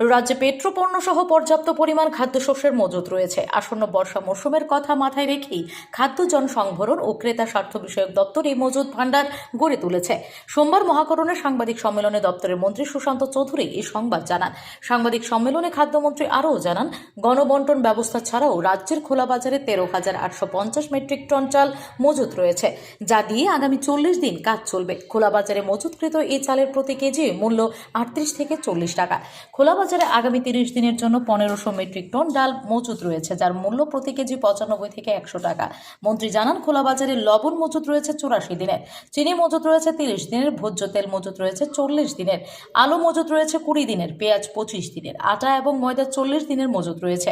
রাজ্যে পেট্রোপণ্য সহ পর্যাপ্ত পরিমাণ খাদ্যশস্যের মজুত রয়েছে। আসন্ন বর্ষা মৌসুমের কথা মাথায় রেখেই খাদ্য জনসংভরণ ও ক্রেতা স্বার্থ বিষয়ক দপ্তর এই মজুত ভাণ্ডার গড়ে তুলেছে। সোমবার মহাকরণে সাংবাদিক সম্মেলনে দপ্তরের মন্ত্রী সুশান্ত চৌধুরী এই সংবাদ জানান। সাংবাদিক সম্মেলনে খাদ্যমন্ত্রী আরও জানান, গণবন্টন ব্যবস্থা ছাড়াও রাজ্যের খোলা বাজারে তেরো হাজার আটশো পঞ্চাশ মেট্রিক টন চাল মজুত রয়েছে, যা দিয়ে আগামী চল্লিশ দিন কাজ চলবে। খোলা বাজারে মজুতকৃত এই চালের প্রতি কেজি মূল্য আটত্রিশ থেকে চল্লিশ টাকা। খোলা বাজারে আগামী তিরিশ দিনের জন্য পনেরোশো মেট্রিক টন ডাল মজুত রয়েছে, যার মূল্য প্রতি কেজি পঁচানব্বই থেকে একশো টাকা। মন্ত্রী জানান, খোলা বাজারে লবণ মজুত রয়েছে চুরাশি দিনের, চিনি মজুত রয়েছে তিরিশ দিনের, ভোজ্য তেল মজুত রয়েছে চল্লিশ দিনের, আলু মজুত রয়েছে কুড়ি দিনের, পেঁয়াজ পঁচিশ দিনের, আটা এবং ময়দা চল্লিশ দিনের মজুত রয়েছে।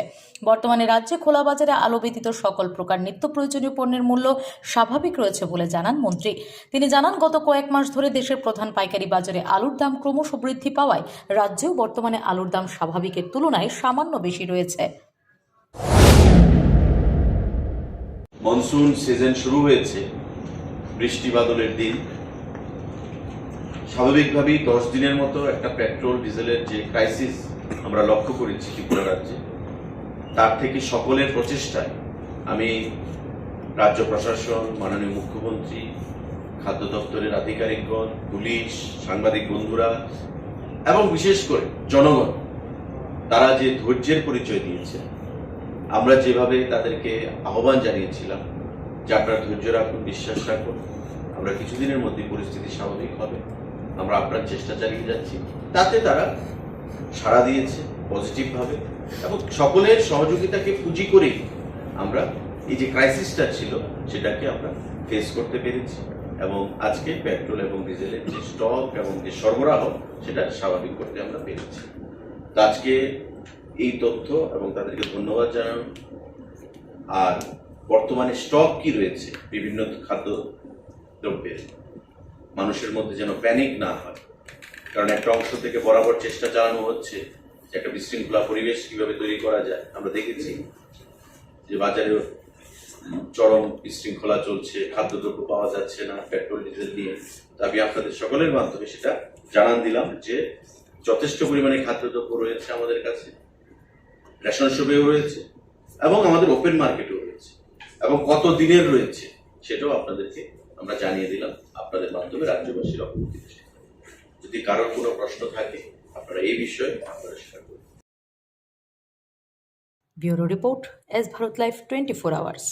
বর্তমানে রাজ্যে খোলা বাজারে আলু ব্যতীত সকল প্রকার নিত্য প্রয়োজনীয় পণ্যের মূল্য স্বাভাবিক রয়েছে বলে জানান মন্ত্রী। তিনি জানান, গত কয়েক মাস ধরে দেশের প্রধান পাইকারি বাজারে আলুর দাম ক্রমশ বৃদ্ধি পাওয়ায় রাজ্যেও বর্তমানে আলুর দাম স্বাভাবিকের তুলনায় সামান্য বেশি রয়েছে। মনসুন সিজন শুরু হয়েছে। বৃষ্টি বাদলের দিন। স্বাভাবিকভাবেই দশ দিনের মতো একটা পেট্রোল, ডিজেলের যে ক্রাইসিস আমরা লক্ষ্য করেছি ত্রিপুরা রাজ্যে, তার থেকে সকলের প্রচেষ্টায় আমি রাজ্য প্রশাসন, মাননীয় মুখ্যমন্ত্রী, খাদ্য দপ্তরের আধিকারিকগণ, পুলিশ, সাংবাদিক বন্ধুরা এবং বিশেষ করে জনগণ, তারা যে ধৈর্যের পরিচয় দিয়েছে, আমরা যেভাবে তাদেরকে আহ্বান জানিয়েছিলাম যে আপনারা ধৈর্য রাখুন, বিশ্বাস রাখুন, আমরা কিছুদিনের মধ্যে পরিস্থিতি স্বাভাবিক হবে, আমরা আপনার চেষ্টা চালিয়ে যাচ্ছি, তাতে তারা সাড়া দিয়েছে পজিটিভ ভাবে এবং সকলের সহযোগিতাকে পুঁজি করেই আমরা এই যে ক্রাইসিসটা ছিল, সেটাকে আমরা ফেস করতে পেরেছি। এবং আজকে পেট্রোল এবং ডিজেলের যে স্টক এবং যে সরবরাহ, সেটা স্বাভাবিক করতে আমরা পেরেছি। তো আজকে এই তথ্য এবং তাদেরকে ধন্যবাদ জানানো। আর বর্তমানে স্টক কি রয়েছে? বিভিন্ন খাদ্য দ্রব্যের। মানুষের মধ্যে যেন প্যানিক না হয়। কারণ একটা অংশ থেকে বরাবর চেষ্টা চালানো হচ্ছে যে একটা বিশৃঙ্খলা পরিবেশ কীভাবে তৈরি করা যায়। আমরা দেখেছি যে বাজারে চরম বিশৃঙ্খলা চলছে, খাদ্যদ্রব্য পাওয়া যাচ্ছে না, পেট্রোল, ডিজেল তো আমি আপনাদের সকলের মাধ্যমে সেটা জানান দিলাম যে যথেষ্ট পরিমাণে খাদ্যদ্রব্য রয়েছে আমাদের কাছে, রেশন শপেও রয়েছে এবং আমাদের ওপেন মার্কেটেও রয়েছে এবং কত দিনের রয়েছে সেটাও আপনাদেরকে আমরা জানিয়ে দিলাম, আপনাদের মাধ্যমে রাজ্যবাসীর অবগতি যদি কারোর কোনো প্রশ্ন থাকে, আপনারা এই বিষয়ে আপনারা সেটা করুন। Bureau report, S Bharat life twenty four hours.